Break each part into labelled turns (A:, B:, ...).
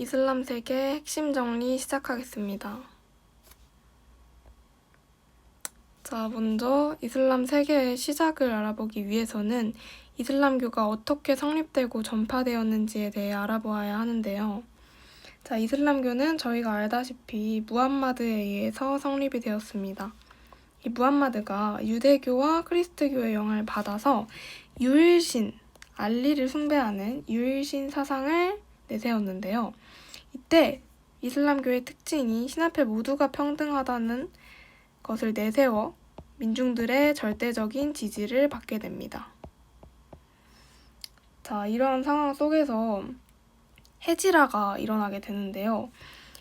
A: 이슬람 세계 핵심 정리 시작하겠습니다. 자, 먼저 이슬람 세계의 시작을 알아보기 위해서는 이슬람교가 어떻게 성립되고 전파되었는지에 대해 알아보아야 하는데요. 자, 이슬람교는 저희가 알다시피 무함마드에 의해서 성립이 되었습니다. 이 무함마드가 유대교와 크리스트교의 영향을 받아서 유일신, 알리를 숭배하는 유일신 사상을 내세웠는데요. 이때 이슬람교의 특징이 신 앞에 모두가 평등하다는 것을 내세워 민중들의 절대적인 지지를 받게 됩니다. 자, 이러한 상황 속에서 해지라가 일어나게 되는데요.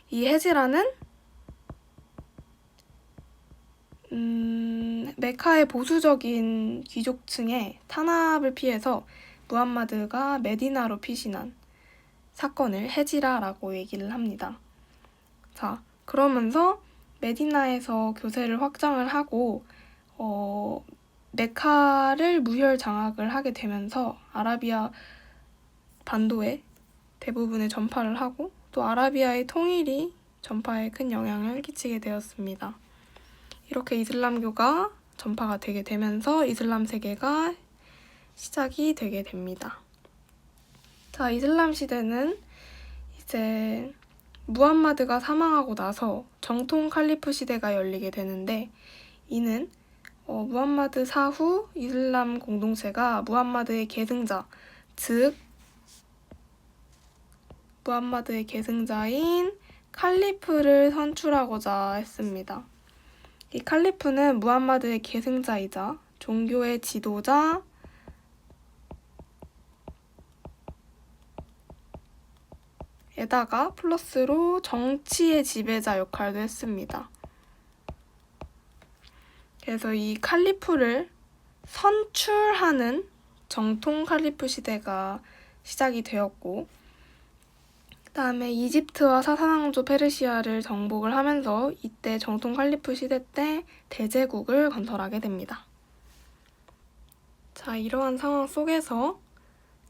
A: 이 해지라는 음, 메카의 보수적인 귀족층의 탄압을 피해서 무함마드가 메디나로 피신한 사건을 해지라라고 얘기를 합니다. 자, 그러면서 메디나에서 교세를 확장을 하고 어, 메카를 무혈 장악을 하게 되면서 아라비아 반도에 대부분의 전파를 하고 또 아라비아의 통일이 전파에 큰 영향을 끼치게 되었습니다. 이렇게 이슬람교가 전파가 되게 되면서 이슬람 세계가 시작이 되게 됩니다. 자, 이슬람 시대는 이제 무함마드가 사망하고 나서 정통 칼리프 시대가 열리게 되는데 이는 어, 무함마드 사후 이슬람 공동체가 무함마드의 계승자, 즉 무함마드의 계승자인 칼리프를 선출하고자 했습니다. 이 칼리프는 무함마드의 계승자이자 종교의 지도자, 에다가 플러스로 정치의 지배자 역할도 했습니다. 그래서 이 칼리프를 선출하는 정통 칼리프 시대가 시작이 되었고, 그 다음에 이집트와 사사왕조 페르시아를 정복을 하면서 이때 정통 칼리프 시대 때 대제국을 건설하게 됩니다. 자, 이러한 상황 속에서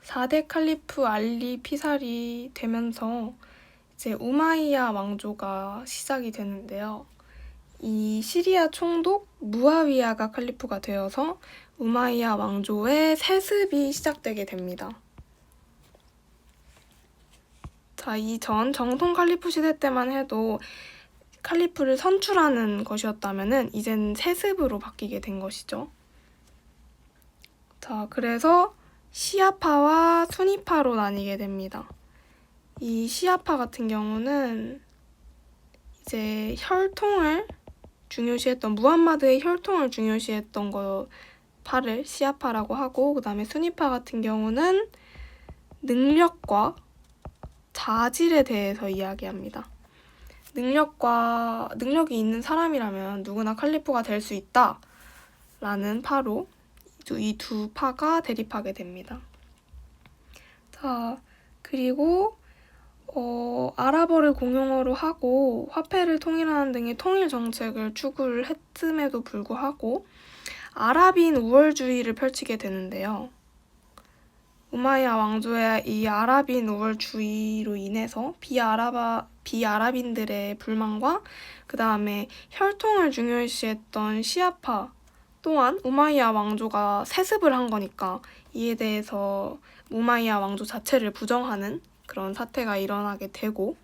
A: 4대 칼리프 알리 피살이 되면서 이제 우마이야 왕조가 시작이 되는데요. 이 시리아 총독 무아위야가 칼리프가 되어서 우마이야 왕조의 세습이 시작되게 됩니다. 자, 이전 정통 칼리프 시대 때만 해도 칼리프를 선출하는 것이었다면은 이젠 세습으로 바뀌게 된 것이죠. 자, 그래서 시아파와 순위파로 나뉘게 됩니다. 이 시아파 같은 경우는 이제 혈통을 중요시했던 무함마드의 혈통을 중요시했던 거 파를 시아파라고 하고 그다음에 순위파 같은 경우는 능력과 자질에 대해서 이야기합니다. 능력과 능력이 있는 사람이라면 누구나 칼리프가 될 수 있다 라는 파로 이 두 파가 대립하게 됩니다. 자, 그리고 어, 아랍어를 공용어로 하고 화폐를 통일하는 등의 통일 정책을 추구를 했음에도 불구하고 아랍인 우월주의를 펼치게 되는데요. 우마이야 왕조의 이 아랍인 우월주의로 인해서 비아랍아, 비아랍인들의 불만과 그 다음에 혈통을 중요시했던 시아파 또한 우마이야 왕조가 세습을 한 거니까 이에 대해서 우마이야 왕조 자체를 부정하는 그런 사태가 일어나게 되고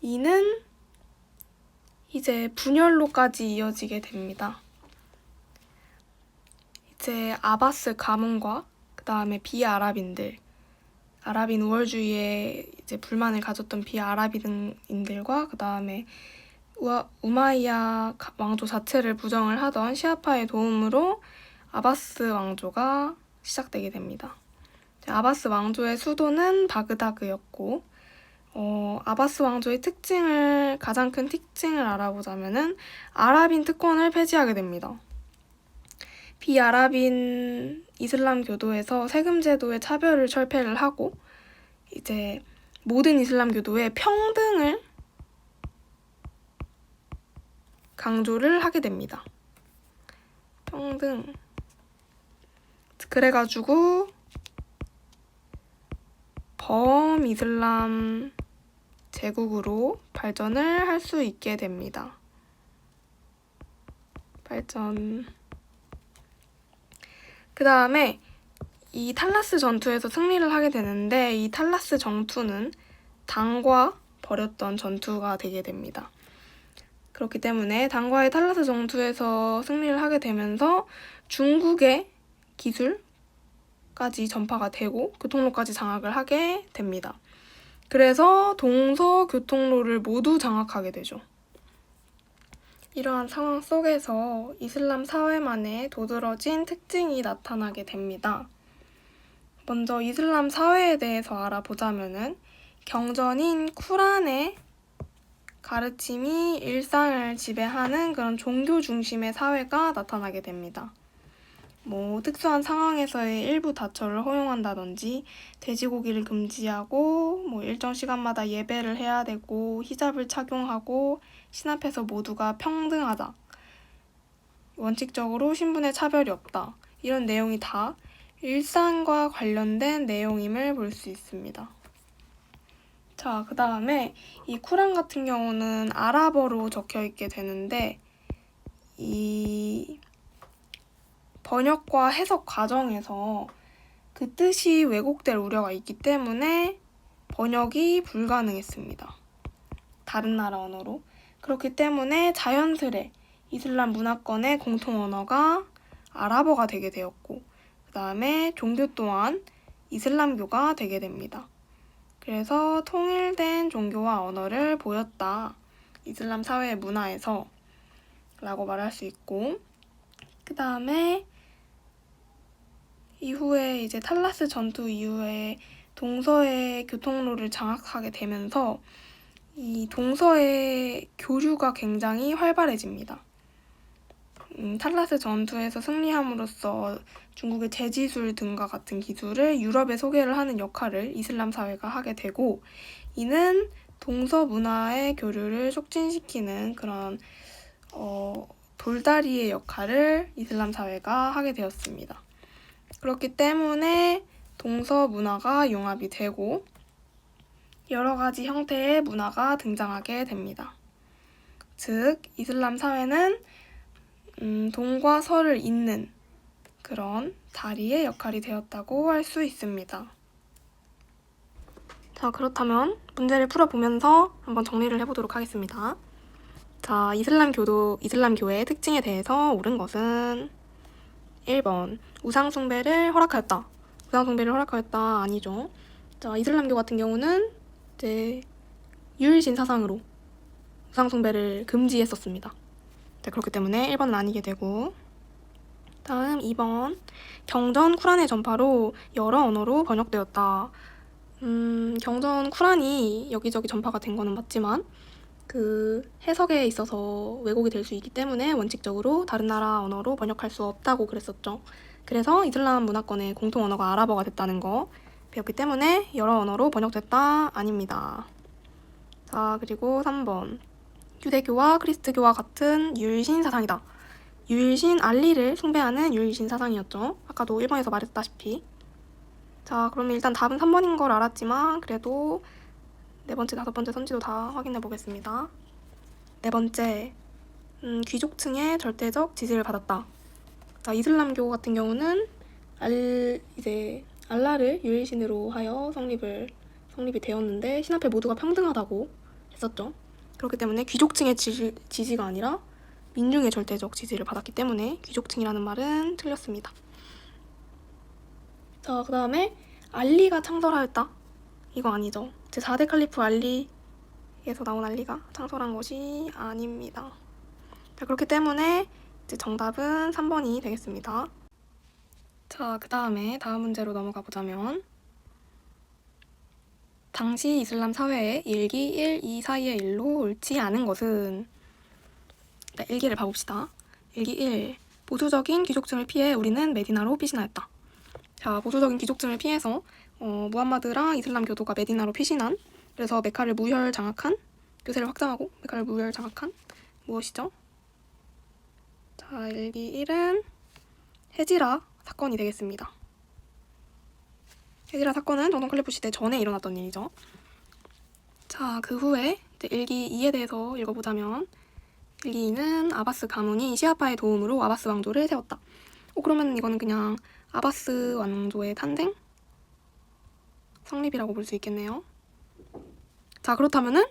A: 이는 이제 분열로까지 이어지게 됩니다. 이제 아바스 가문과 그 다음에 비아랍인들, 아랍인 우월주의에 이제 불만을 가졌던 비아랍인들과 그 다음에 우마이야 왕조 자체를 부정을 하던 시아파의 도움으로 아바스 왕조가 시작되게 됩니다. 아바스 왕조의 수도는 바그다그였고, 어, 아바스 왕조의 특징을, 가장 큰 특징을 알아보자면은 아랍인 특권을 폐지하게 됩니다. 비아랍인 이슬람 교도에서 세금 제도의 차별을 철폐를 하고, 이제 모든 이슬람 교도의 평등을 강조를 하게 됩니다. 평등. 그래가지고 범이슬람 제국으로 발전을 할 수 있게 됩니다. 발전. 그 다음에 이 탈라스 전투에서 승리를 하게 되는데 이 탈라스 전투는 당과 벌였던 전투가 되게 됩니다. 그렇기 때문에 당과의 탈라스 전투에서 승리를 하게 되면서 중국의 기술까지 전파가 되고 교통로까지 장악을 하게 됩니다. 그래서 동서 교통로를 모두 장악하게 되죠. 이러한 상황 속에서 이슬람 사회만의 도드러진 특징이 나타나게 됩니다. 먼저 이슬람 사회에 대해서 알아보자면은 경전인 쿠란의 가르침이 일상을 지배하는 그런 종교 중심의 사회가 나타나게 됩니다. 뭐 특수한 상황에서의 일부 다처를 허용한다든지 돼지고기를 금지하고 뭐 일정 시간마다 예배를 해야 되고 히잡을 착용하고 신 앞에서 모두가 평등하다. 원칙적으로 신분의 차별이 없다. 이런 내용이 다 일상과 관련된 내용임을 볼 수 있습니다. 자, 그 다음에 이 쿠란 같은 경우는 아랍어로 적혀 있게 되는데 이 번역과 해석 과정에서 그 뜻이 왜곡될 우려가 있기 때문에 번역이 불가능했습니다. 다른 나라 언어로. 그렇기 때문에 자연스레 이슬람 문화권의 공통 언어가 아랍어가 되게 되었고, 그 다음에 종교 또한 이슬람교가 되게 됩니다. 그래서 통일된 종교와 언어를 보였다. 이슬람 사회 문화에서 라고 말할 수 있고, 그 다음에 이후에 이제 탈라스 전투 이후에 동서의 교통로를 장악하게 되면서 이 동서의 교류가 굉장히 활발해집니다. 음, 탈라스 전투에서 승리함으로써 중국의 재지술 등과 같은 기술을 유럽에 소개를 하는 역할을 이슬람 사회가 하게 되고 이는 동서 문화의 교류를 촉진시키는 그런 어, 돌다리의 역할을 이슬람 사회가 하게 되었습니다. 그렇기 때문에 동서 문화가 융합이 되고 여러 가지 형태의 문화가 등장하게 됩니다. 즉, 이슬람 사회는 음, 동과 서를 잇는 그런 다리의 역할이 되었다고 할 수 있습니다. 자, 그렇다면 문제를 풀어보면서 한번 정리를 해보도록 하겠습니다. 자, 이슬람교도, 이슬람교의 특징에 대해서 옳은 것은 1번, 우상숭배를 허락하였다. 우상숭배를 허락하였다. 아니죠. 자, 이슬람교 같은 경우는 이제 유일신 사상으로 우상숭배를 금지했었습니다. 자, 그렇기 때문에 1번은 아니게 되고, 다음 2번, 경전 쿠란의 전파로 여러 언어로 번역되었다. 음, 경전 쿠란이 여기저기 전파가 된 거는 맞지만, 그 해석에 있어서 왜곡이 될 수 있기 때문에 원칙적으로 다른 나라 언어로 번역할 수 없다고 그랬었죠. 그래서 이슬람 문화권의 공통 언어가 아랍어가 됐다는 거 배웠기 때문에 여러 언어로 번역됐다 아닙니다. 자, 그리고 3번. 유대교와 그리스도교와 같은 유일신 사상이다. 유일신 알리를 숭배하는 유일신 사상이었죠. 아까도 1번에서 말했다시피. 자, 그러면 일단 답은 3번인 걸 알았지만 그래도 네 번째, 다섯 번째 선지도 다 확인해 보겠습니다. 네 번째, 음, 귀족층의 절대적 지지를 받았다. 자, 이슬람교 같은 경우는 알 이제 알라를 유일신으로 하여 성립을 성립이 되었는데 신 앞에 모두가 평등하다고 했었죠. 그렇기 때문에 귀족층의 지지, 지지가 아니라 민중의 절대적 지지를 받았기 때문에 귀족층이라는 말은 틀렸습니다. 자, 그 다음에 알리가 창설하였다. 이거 아니죠. 제 4대 칼리프 알리에서 나온 알리가 창설한 것이 아닙니다. 자, 그렇기 때문에 이제 정답은 3번이 되겠습니다. 자, 그 다음에 다음 문제로 넘어가 보자면 당시 이슬람 사회의 일기 1, 2 사이의 일로 옳지 않은 것은 네, 일기를 봐봅시다. 일기 1. 보수적인 귀족층을 피해 우리는 메디나로 피신하였다. 자, 보수적인 귀족층을 피해서 어, 무함마드랑 이슬람 교도가 메디나로 피신한 그래서 메카를 무혈 장악한 교세를 확장하고 메카를 무혈 장악한 무엇이죠? 자, 일기 1은 헤지라 사건이 되겠습니다. 헤지라 사건은 정동 클리프 시대 전에 일어났던 일이죠. 자, 그 후에 일기 2에 대해서 읽어보자면 일기 2는 아바스 가문이 시아파의 도움으로 아바스 왕조를 세웠다. 어, 그러면 이거는 그냥 아바스 왕조의 탄생? 성립이라고 볼 수 있겠네요. 자, 그렇다면은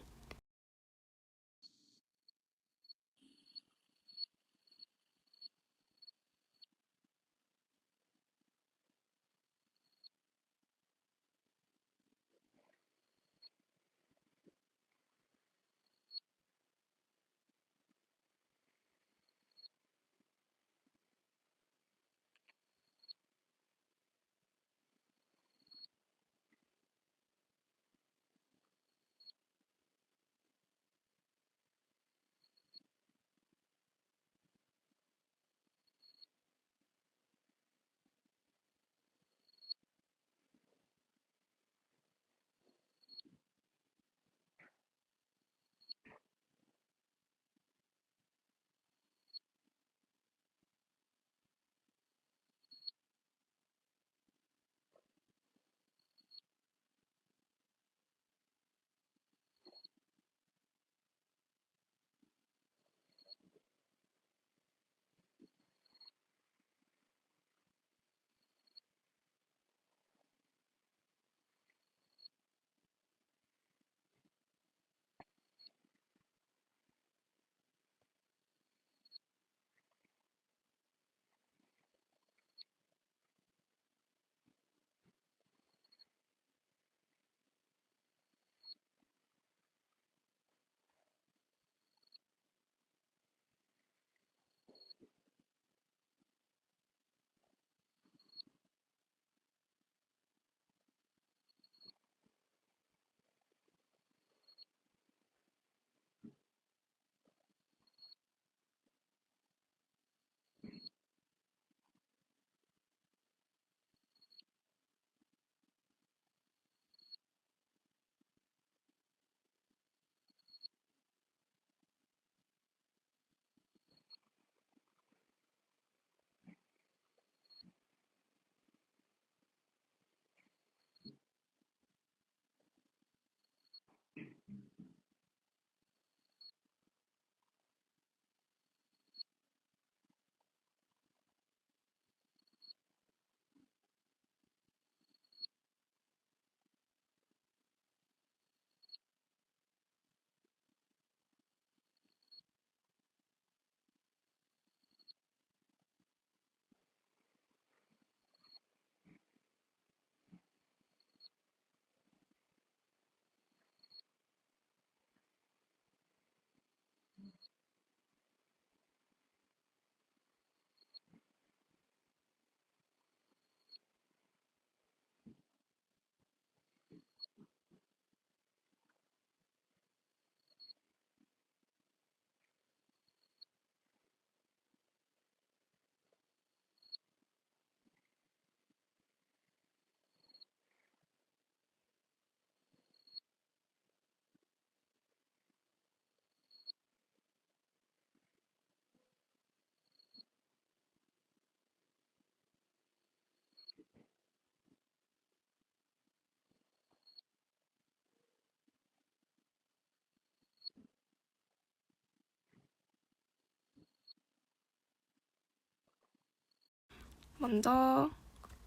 A: 먼저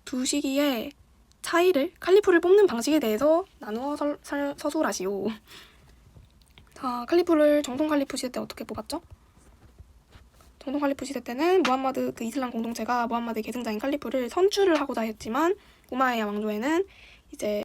A: 두 시기의 차이를 칼리프를 뽑는 방식에 대해서 나누어 설, 설, 서술하시오. 자, 칼리프를 정통 칼리프 시대 때 어떻게 뽑았죠? 정통 칼리프 시대 때는 무함마드 그 이슬람 공동체가 무함마드의 계승자인 칼리프를 선출을 하고자 했지만 우마이야 왕조에는 이제